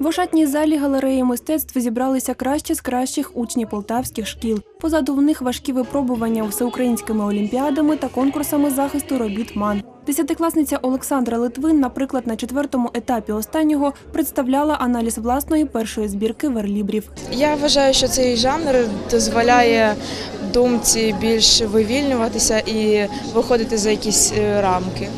В ошатній залі галереї мистецтв зібралися кращі з кращих учнів полтавських шкіл. Позаду в них важкі випробування всеукраїнськими олімпіадами та конкурсами захисту робіт МАН. Десятикласниця Олександра Литвин, наприклад, на четвертому етапі останнього представляла аналіз власної першої збірки верлібрів. Я вважаю, що цей жанр дозволяє думці більш вивільнюватися і виходити за якісь е, рамки.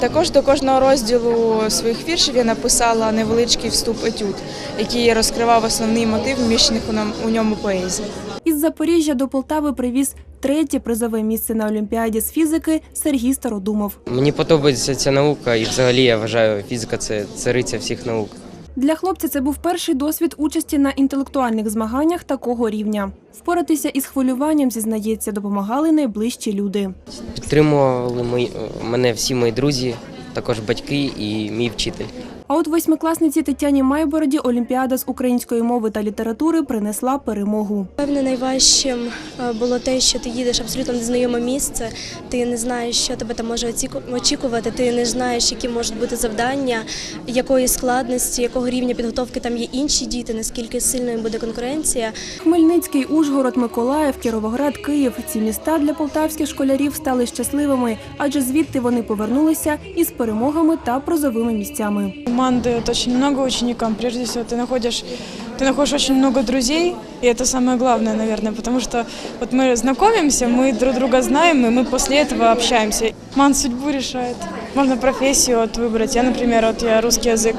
Також до кожного розділу своїх віршів я написала невеличкий вступ етюд, який розкривав основний мотив вміщених у ньому поезії. Із Запоріжжя до Полтави привіз третє призове місце на Олімпіаді з фізики Сергій Стародумов. Мені подобається ця наука, і взагалі я вважаю, фізика це цариця всіх наук. Для хлопця це був перший досвід участі на інтелектуальних змаганнях такого рівня. Впоратися із хвилюванням, зізнається, допомагали найближчі люди. Підтримували мене всі мої друзі, також батьки і мій вчитель. А от восьмикласниці Тетяні Майбороді Олімпіада з української мови та літератури принесла перемогу. Певне, найважчим е, було те, що ти їдеш абсолютно в незнайоме місце. Ти не знаєш, що тебе там може очікувати. Ти не знаєш, які можуть бути завдання, якої складності, якого рівня підготовки там є інші діти, наскільки сильною буде конкуренція. Хмельницький, Ужгород, Миколаїв, Кіровоград, Київ. Ці міста для полтавських школярів стали щасливими, адже звідти вони повернулися із перемогами та призовими місцями Команды дает очень много ученикам. Прежде всего, ты находишь, ты находишь очень много друзей, и это самое главное, наверное, потому что вот мы знакомимся, мы друг друга знаем, и мы после этого общаемся. Ман судьбу решает. Можно профессию вот выбрать. Я, например, вот я русский язык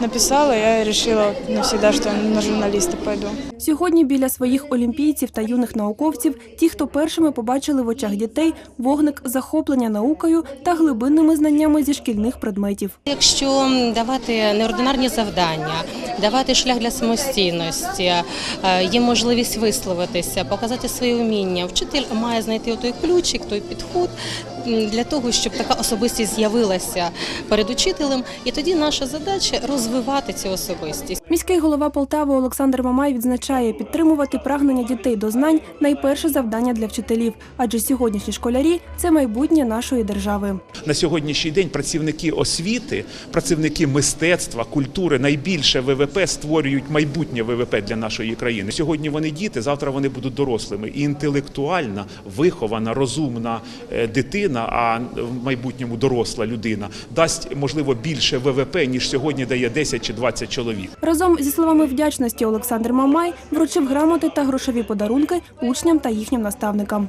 написала, я решила вот навсегда, что на журналиста пойду. Сьогодні біля своїх олімпійців та юних науковців ті, хто першими побачили в очах дітей вогник захоплення наукою та глибинними знаннями зі шкільних предметів. Якщо давати неординарні завдання, давати шлях для самостійності, е, є можливість висловитися, показати свої вміння, вчитель має знайти той ключик, той підход для того, щоб така особистість з'явилася перед учителем. І тоді наша задача розвивати цю особистість. Міський голова Полтави Олександр Мамай відзначає, підтримувати прагнення дітей до знань найперше завдання для вчителів, адже сьогоднішні школярі це майбутнє нашої держави. На сьогоднішній день працівники освіти, працівники мистецтва, культури найбільше ВВП створюють майбутнє ВВП для нашої країни. Сьогодні вони діти, завтра вони будуть дорослими. І інтелектуальна, вихована, розумна е, дитина, а в майбутньому доросла людина дасть можливо більше ВВП ніж сьогодні дає 10 чи 20 чоловік. Разом зі словами вдячності Олександр Мамай вручив грамоти та грошові подарунки учням та їхнім наставникам.